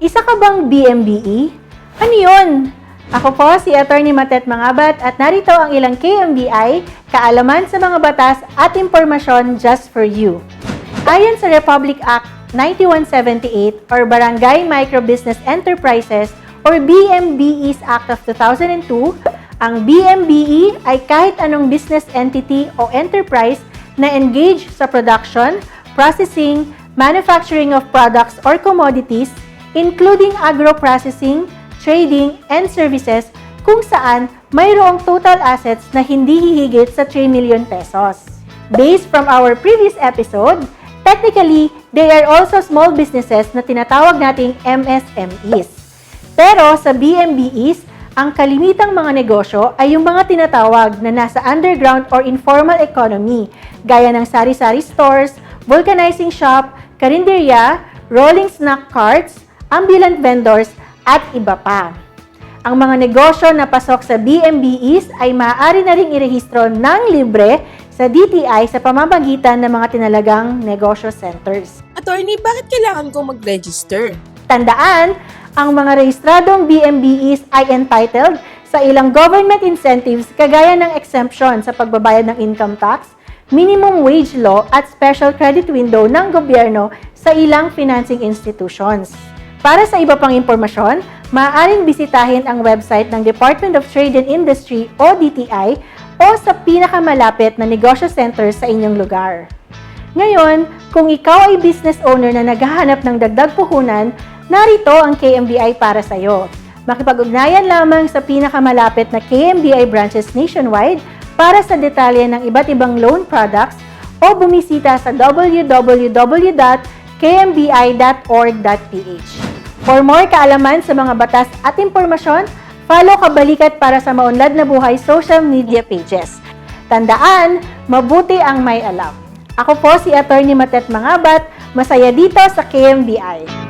Isa ka bang BMBE? Ano yun? Ako po si Attorney Matet Mangabat at narito ang ilang KMBI, kaalaman sa mga batas at impormasyon just for you. Ayon sa Republic Act 9178 or Barangay Micro Business Enterprises or BMBEs Act of 2002, ang BMBE ay kahit anong business entity o enterprise na engage sa production, processing, manufacturing of products or commodities, including agro-processing, trading, and services kung saan mayroong total assets na hindi hihigit sa 3 million pesos. Based from our previous episode, technically, they are also small businesses na tinatawag nating MSMEs. Pero sa BMBEs, ang kalimitang mga negosyo ay yung mga tinatawag na nasa underground or informal economy, gaya ng sari-sari stores, vulcanizing shop, karinderya, rolling snack carts, ambulant vendors, at iba pa. Ang mga negosyo na pasok sa BMBEs ay maaari na ring irehistro ng libre sa DTI sa pamamagitan ng mga tinalagang negosyo centers. Attorney, bakit kailangan kong mag-register? Tandaan, ang mga rehistradong BMBEs ay entitled sa ilang government incentives kagaya ng exemption sa pagbabayad ng income tax, minimum wage law at special credit window ng gobyerno sa ilang financing institutions. Para sa iba pang impormasyon, maaaring bisitahin ang website ng Department of Trade and Industry o DTI o sa pinakamalapit na negosyo center sa inyong lugar. Ngayon, kung ikaw ay business owner na naghahanap ng dagdag puhunan, narito ang KMBI para sa iyo. Makipag-ugnayan lamang sa pinakamalapit na KMBI branches nationwide para sa detalye ng iba't ibang loan products o bumisita sa www.kmbi.org.ph. For more kaalaman sa mga batas at impormasyon, follow Kabalikat para sa Maunlad na Buhay social media pages. Tandaan, mabuti ang may alam. Ako po si Attorney Matet Mangabat, masaya dito sa KMBI.